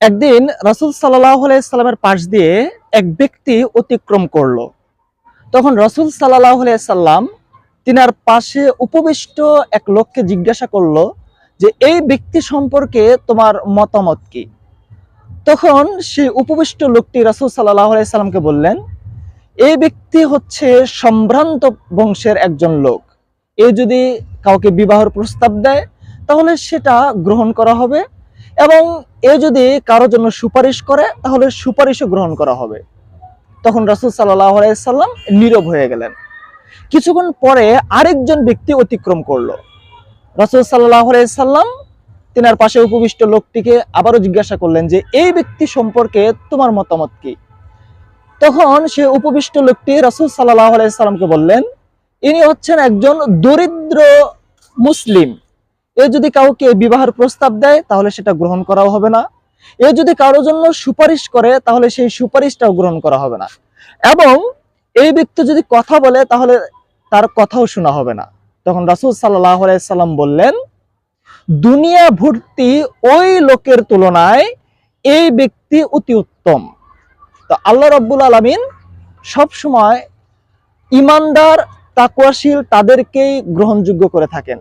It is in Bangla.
একদিন রসুল সাল্লাহ সাল্লামের পাশ দিয়ে এক ব্যক্তি অতিক্রম করল। তখন রসুল সাল্লাহ সাল্লাম তিনার পাশে উপবিষ্ট এক লোককে জিজ্ঞাসা করল যে, এই ব্যক্তি সম্পর্কে তোমার মতামত কি? তখন সেই উপবিষ্ট লোকটি রসুল সাল্লাহ সাল্লামকে বললেন, এই ব্যক্তি হচ্ছে সম্ভ্রান্ত বংশের একজন লোক। এ যদি কাউকে বিবাহের প্রস্তাব দেয়, তাহলে সেটা গ্রহণ করা হবে। এবং এ যদি কারও জন্য সুপারিশ করে, তাহলে সুপারিশও গ্রহণ করা হবে। তখন রাসুল সাল্লাহ সাল্লাম নীরব হয়ে গেলেন। কিছুক্ষণ পরে আরেকজন ব্যক্তি অতিক্রম করল। রাসুল সাল্লাহ সাল্লাম তিনার পাশে উপবিষ্ট লোকটিকে আবারও জিজ্ঞাসা করলেন যে, এই ব্যক্তি সম্পর্কে তোমার মতামত কি? তখন সে উপবিষ্ট লোকটি রাসুল সাল্লাহ সাল্লামকে বললেন, ইনি হচ্ছেন একজন দরিদ্র মুসলিম। এ যদি কাউকে বিবাহের প্রস্তাব দেয়, তাহলে সেটা গ্রহণ করাও হবে না। এ যদি কারোর জন্য সুপারিশ করে, তাহলে সেই সুপারিশটাও গ্রহণ করা হবে না। এবং এই ব্যক্তি যদি কথা বলে, তাহলে তার কথাও শোনা হবে না। তখন রাসুল সাল্লাহ সাল্লাম বললেন, দুনিয়া ভর্তি ওই লোকের তুলনায় এই ব্যক্তি অতি উত্তম। তো আল্লাহ রব্বুল আলমিন সবসময় ইমানদার তাকুয়াশীল তাদেরকেই গ্রহণযোগ্য করে থাকেন।